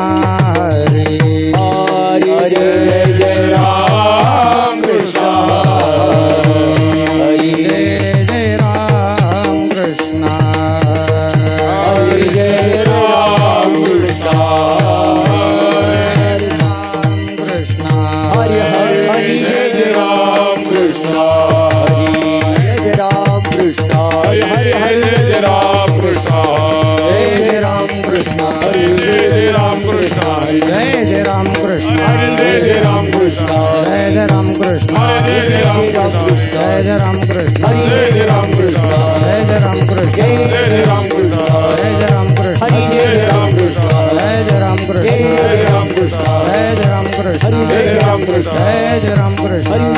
Ah. Hare Ram Krishna Hare Ram Krishna Ram Krishna Ram Krishna Ram Ram Krishna Ram Ram Krishna Ram Ram Krishna Ram Ram Krishna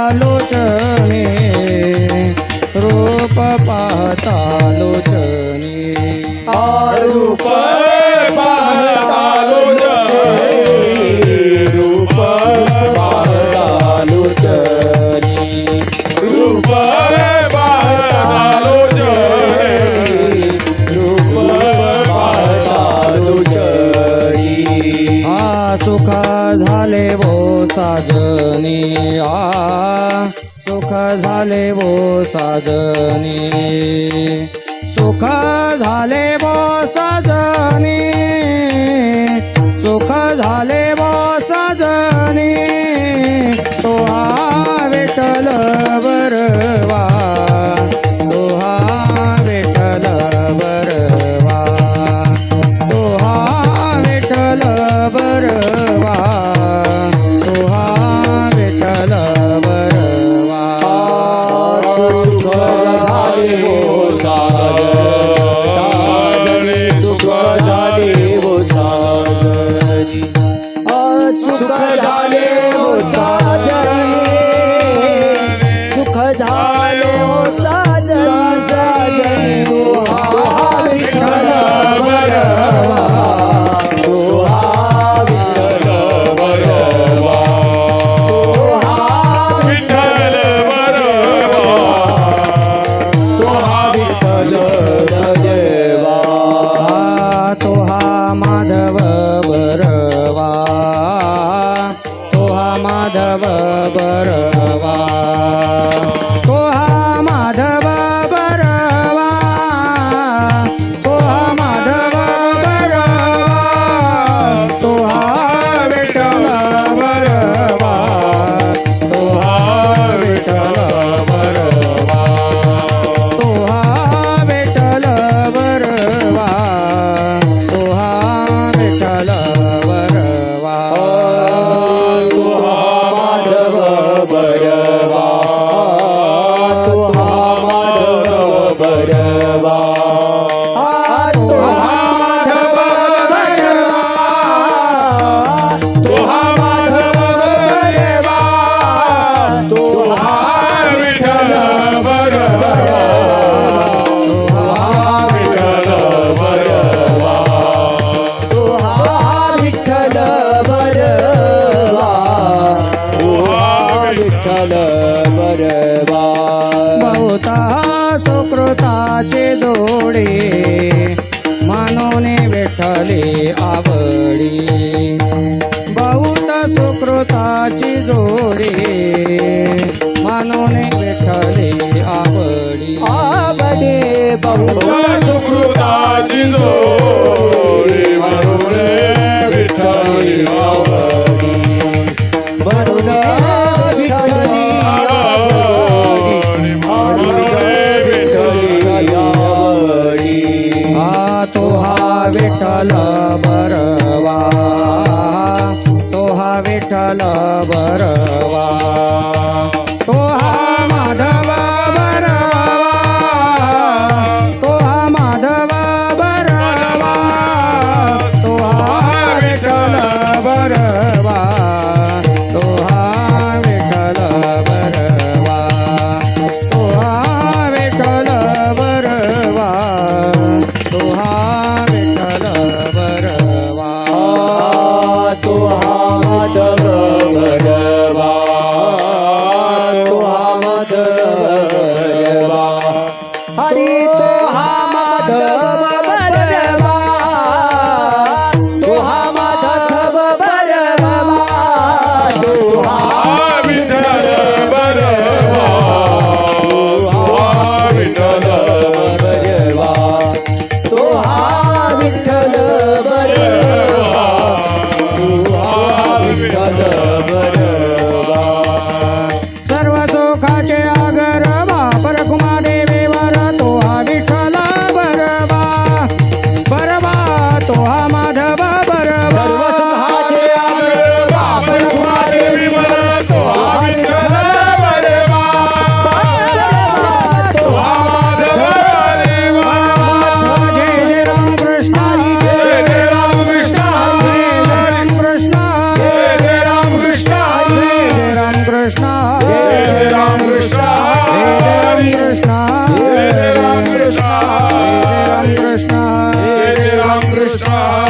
আলোচনা सुख झाले वो साजनी. सुख झाले वो साजनी. राधा সোহা वर Krishna.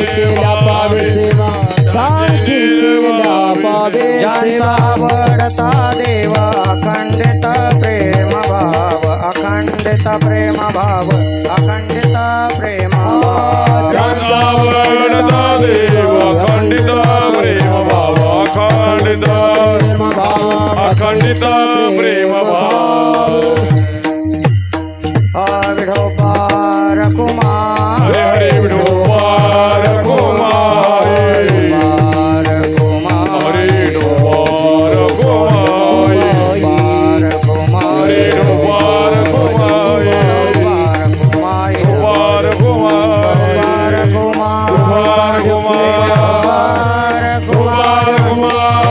केल्या पावे सेवा. त्यांची केल्या पावे ज्यांचा आवडता देवा अखंडित प्रेम भाव अखंडित प्रेम भाव अखंडित प्रेम ज्यांचा आवडता देव अखंडित प्रेम भाव अखंडित प्रेम भाव अखंडित प्रेम भाव. তোমার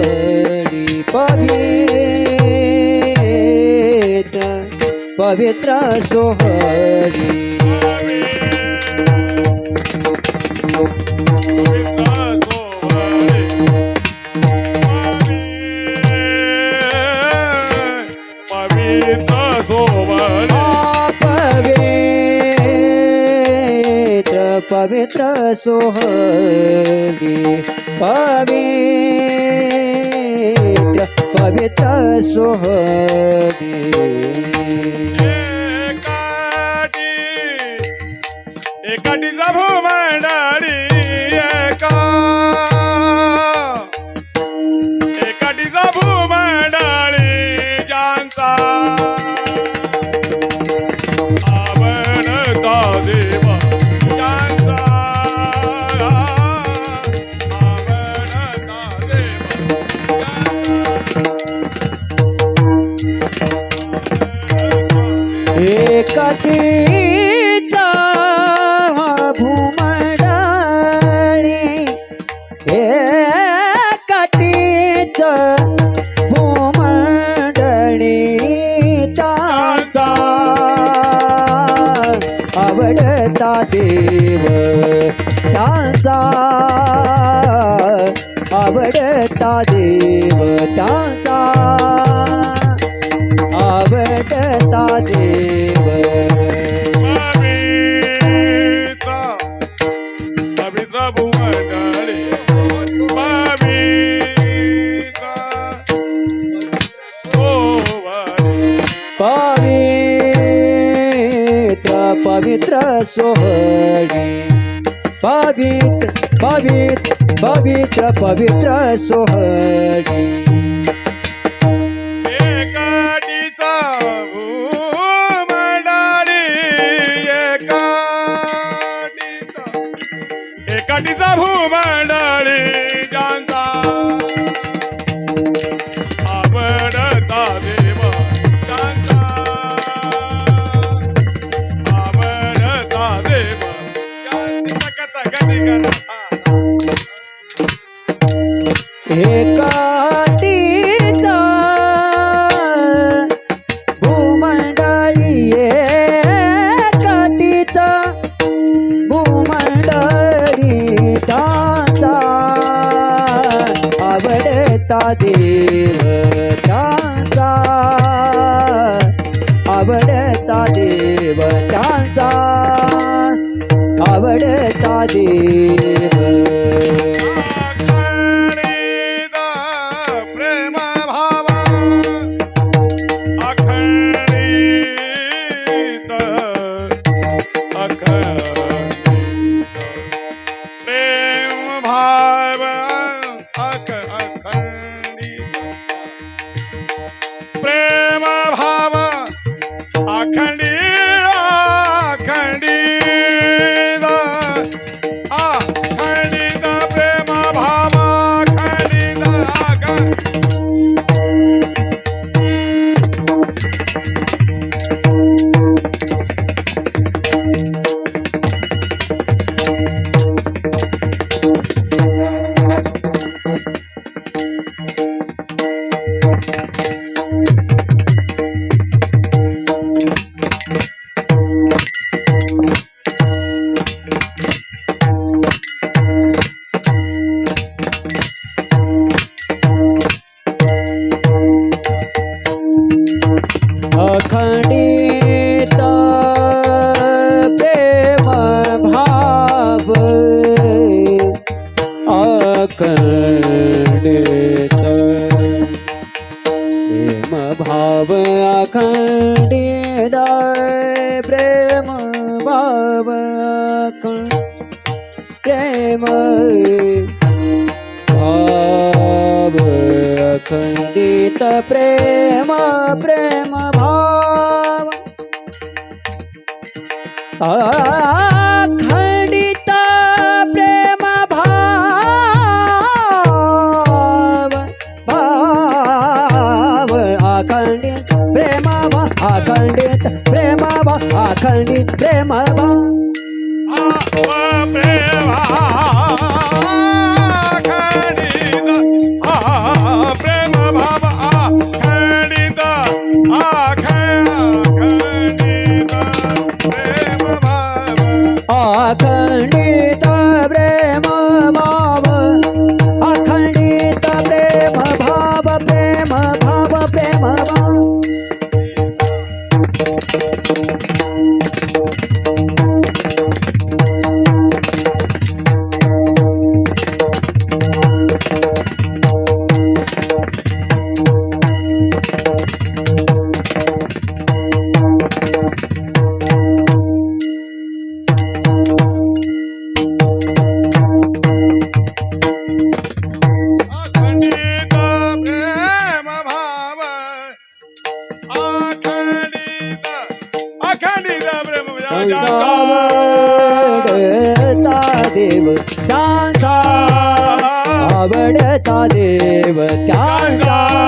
सोहळी पवित्र पवित्र सोहळी Pavitra Swovali Pavitra Swovali पवित्र पवित्र सोहळी एकाटी पवित्र सोहळी मंडळी एका आवडता देव त्यांचा आवडता देव त्यांचा आवडता देव. सोहळी. पवित्र पवित्र पवित्र पवित्र सोहळी. एकाठीचा भूमंडळी एकाठीचा एकाठीचा भूमंडळी. देव त्यांचा आवडता देव त्यांचा आवडता देव गीत प्रेम प्रेम भाव। खंडित प्रेम भाव भाव। अखंडित प्रेम भाव अखंडित प्रेम भाव अखंडित प्रेम त्यांचा आवडता देव त्यांचा.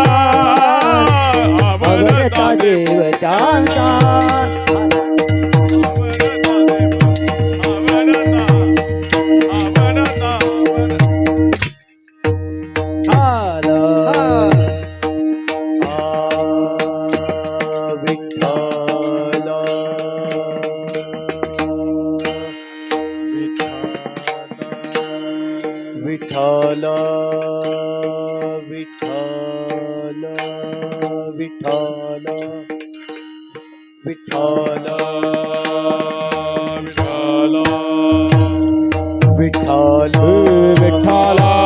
विठाला विठाला.